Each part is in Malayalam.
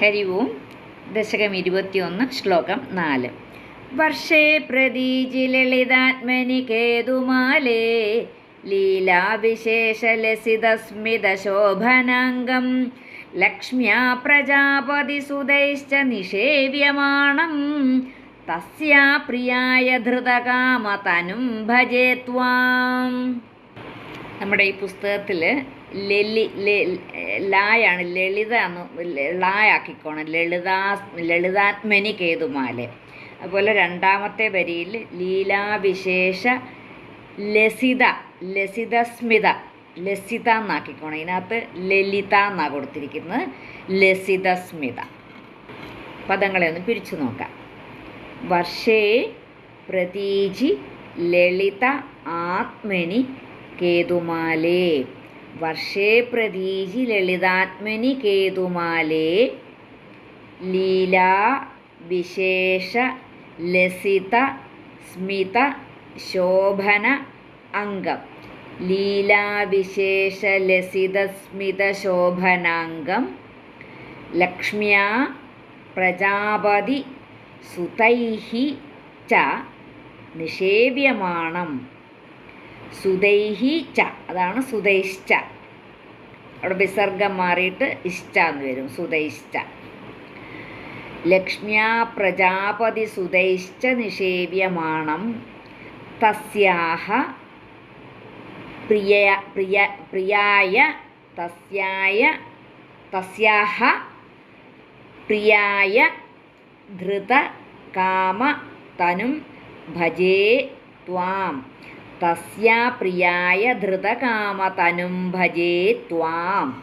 ഹരി ഓം ദശകം ഇരുപത്തിയൊന്ന് ശ്ലോകം നാല്. വർഷേ പ്രതീജി ലളിതാത്മനി കേതുമാലേ ലീലാവിശേഷലസിതസ്മിതശോഭനാംഗം. ലക്ഷ്മ്യാ പ്രജാപതിസുതൈശ്ച നിഷേവ്യമാണം. തസ്യാ പ്രിയായ ധൃതകാമതനും ഭജേ നമ്മുടെ ഈ പുസ്തകത്തിൽ ലലി ലായാണ് ലളിത എന്ന് ലായാക്കിക്കോണം. ലളിതാ ലളിതാത്മനി കേതുമാലെ. അതുപോലെ രണ്ടാമത്തെ വരിയിൽ ലീലാവിശേഷ ലസിത ലസിതസ്മിത ലസിത എന്നാക്കിക്കോണം. ഇതിനകത്ത് ലളിത എന്നാണ് കൊടുത്തിരിക്കുന്നത്. ലസിതസ്മിത. പദങ്ങളെ ഒന്ന് പിരിച്ചു നോക്കാം. വർഷേ പ്രതീജി ലളിത ആത്മനി കേതുമാലേ. വർഷേ പ്രതീജി ലളിതാത്മനി കേതുമാലേ. ലീലാ വിശേഷ ലസിത സ്മിത ശോഭന അംഗം. ലീലാവിശേഷ ലസിത സ്മിത ശോഭനാംഗം. ലക്ഷ്മ്യാ പ്രജാപതി സുതൈഹി ച നിഷേവ്യമാണം. സുതൈഹി ച. അതാണ് സുതൈശ്ച അവിടെ വിസർഗം മാറിയിട്ട് ഇഷ്ട എന്ന് വരും സുതൈശ്ച ലക്ഷ്മ്യാ പ്രജാപതി സുതൈശ്ച നിഷേവ്യമാണം തസ്യാഹ പ്രിയ പ്രിയ പ്രിയായ തസ്യായ തസ്യാഹ പ്രിയായ ധൃത കാമ തനും ഭജേ ത്വാം. തസ്യാ പ്രിയായ ധൃതകാമതനും ഭജേ ത്വാം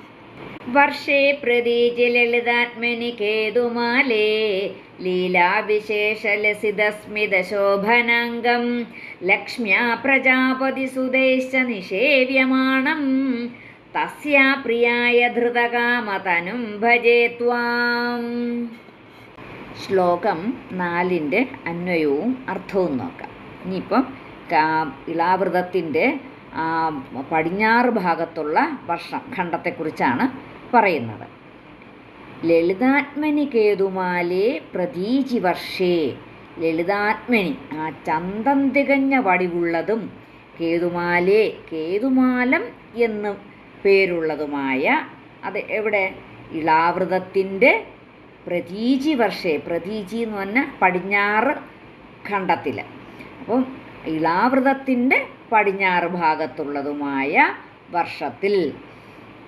വർഷേ പ്രതീജി ലളിതാത്മനി കേതുമാലേ ലീലാവിശേഷലസിതസ്മിതശോഭനാംഗം ലക്ഷ്മ്യാ പ്രജാപതിസുതൈശ്ച നിഷേവ്യമാണം തസ്യാ പ്രിയായ ധൃതകാമതനും ഭജേ ത്വാം ശ്ലോകം നാലിന്റെ അന്വയവും അർത്ഥവും നോക്കാം. ഇനിയിപ്പം ഇളാവൃതത്തിന്റെ പടിഞ്ഞാറ് ഭാഗത്തുള്ള വർഷം ഖണ്ഡത്തെക്കുറിച്ചാണ് പറയുന്നത്. ലളിതാത്മനി കേതുമാലേ പ്രതീചി വർഷേ. ലളിതാത്മനി ആ ചന്തം തികഞ്ഞ വടിവുള്ളതും കേതുമാലേ കേതുമാലം എന്ന് പേരുള്ളതുമായ അത് എവിടെ? ഇളാവൃതത്തിന്റെ പ്രതീചി വർഷേ. പ്രതീചി എന്ന് പറഞ്ഞാൽ പടിഞ്ഞാറ് ഖണ്ഡത്തിൽ. അപ്പം ഇളാവൃതത്തിന്റെ പടിഞ്ഞാറ് ഭാഗത്തുള്ളതുമായ വർഷത്തിൽ.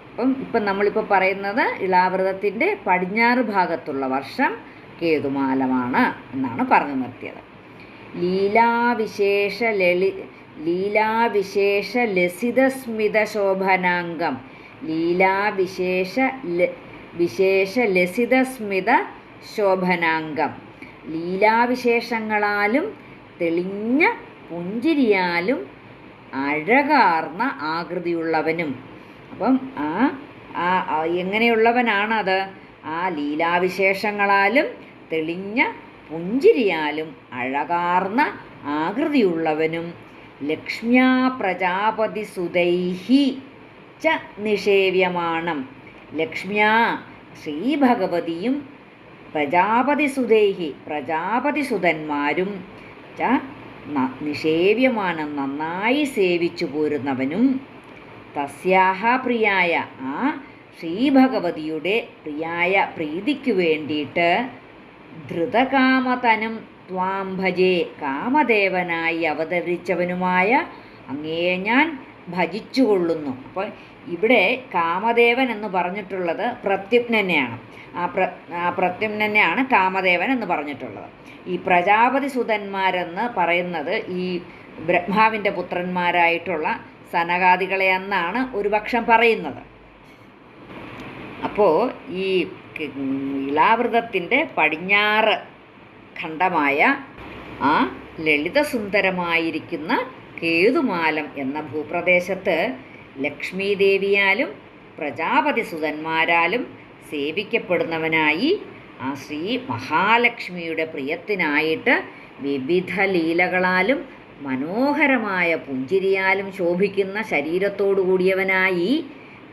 അപ്പം ഇപ്പം നമ്മളിപ്പോൾ പറയുന്നത് ഇളാവൃതത്തിന്റെ പടിഞ്ഞാറ് ഭാഗത്തുള്ള വർഷം കേതുമാലമാണ് എന്നാണ് പറഞ്ഞു നിർത്തിയത്. ലീലാവിശേഷ ലളി ലീലാവിശേഷ ലസിതസ്മിത ശോഭനാംഗം ലീലാവിശേഷ വിശേഷ ലസിതസ്മിത ശോഭനാംഗം ലീലാവിശേഷങ്ങളാലും തെളിഞ്ഞ പുഞ്ചിരിയാലും അഴകാർന്ന ആകൃതിയുള്ളവനും. അപ്പം ആ ആ എങ്ങനെയുള്ളവനാണത്? ആ ലീലാവിശേഷങ്ങളാലും തെളിഞ്ഞ പുഞ്ചിരിയാലും അഴകാർന്ന ആകൃതിയുള്ളവനും. ലക്ഷ്മ്യാ പ്രജാപതി സുതൈഹി ച നിഷേവ്യമാണം. ലക്ഷ്മ്യാ ശ്രീഭഗവതിയും പ്രജാപതി സുതൈഹി പ്രജാപതി സുതന്മാരും ച ന- നിഷേവ്യമാനം നന്നായി സേവിച്ചു പോരുന്നവനും തസ്യാഹ പ്രിയായ ആ ശ്രീഭഗവതിയുടെ പ്രിയായ പ്രീതിക്കു വേണ്ടിയിട്ട് ധൃതകാമതനും ത്വാം ഭജേ കാമദേവനായി അവതരിച്ചവനുമായ അങ്ങയെ ഞാൻ ഭജിച്ചുകൊള്ളുന്നു. അപ്പോൾ ഇവിടെ കാമദേവൻ എന്ന് പറഞ്ഞിട്ടുള്ളത് പ്രത്യുപ്നെയാണ് ആ പ്ര പ്രത്യുപ്നെയാണ് കാമദേവൻ എന്ന് പറഞ്ഞിട്ടുള്ളത്. ഈ പ്രജാപതി സുതന്മാരെന്ന് പറയുന്നത് ഈ ബ്രഹ്മാവിന്റെ പുത്രന്മാരായിട്ടുള്ള സനകാദികളെ എന്നാണ് ഒരുപക്ഷം പറയുന്നത്. അപ്പോൾ ഈ ഇളാവൃതത്തിന്റെ പടിഞ്ഞാറ് ഖണ്ഡമായ ആ ലളിതസുന്ദരമായിരിക്കുന്ന കേതുമാലം എന്ന ഭൂപ്രദേശത്ത് ലക്ഷ്മി ദേവിയാലും പ്രജാപതി സുതന്മാരാലും സേവിക്കപ്പെടുന്നവനായി ആ ശ്രീ മഹാലക്ഷ്മിയുടെ പ്രിയത്തിനായിട്ട് വിവിധ ലീലകളാലും മനോഹരമായ പുഞ്ചിരിയാലും ശോഭിക്കുന്ന ശരീരത്തോടു കൂടിയവനായി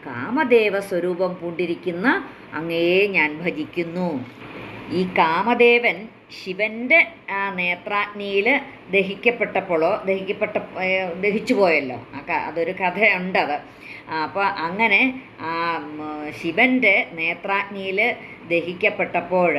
കാമദേവ സ്വരൂപം പൂണ്ടിരിക്കുന്ന അങ്ങയെ ഞാൻ ഭജിക്കുന്നു. ഈ കാമദേവൻ ശിവന്റെ ആ നേത്രാഗ്നിയിൽ ദഹിക്കപ്പെട്ടപ്പോഴോ ദഹിക്കപ്പെട്ട ദഹിച്ചു പോയല്ലോ. അതൊരു കഥയുണ്ടത്. അപ്പോൾ അങ്ങനെ ശിവന്റെ നേത്രാഗ്നിയിൽ ദഹിക്കപ്പെട്ടപ്പോൾ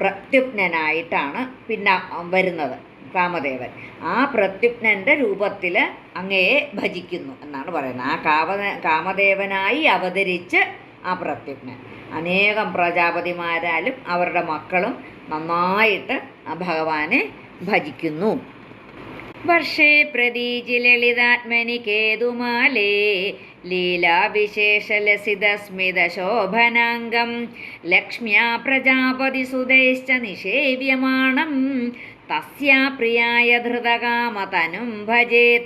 പ്രത്യുപ്നനായിട്ടാണ് പിന്നെ വരുന്നത് കാമദേവൻ. ആ പ്രത്യുപ്നന്റെ രൂപത്തിൽ അങ്ങയെ ഭജിക്കുന്നു എന്നാണ് പറയുന്നത്. ആ കാമ കാമദേവനായി അവതരിച്ച് ആ പ്രത്യുപ്നൻ അനേകം പ്രജാപതിമാരാലും അവരുടെ മക്കളും നന്നായിട്ട് ആ ഭഗവാനെ ഭജിക്കുന്നു. വർഷേ പ്രതീജി ലളിതാത്മനി കേതുമാലേ ലീലാവിശേഷലസിതസ്മിതശോഭനാംഗം ലക്ഷ്മ്യാ പ്രജാപതിസുതൈശ്ച നിഷേവ്യമാണം തസ്യാ പ്രിയായ ധൃതകാമതനും ഭജേ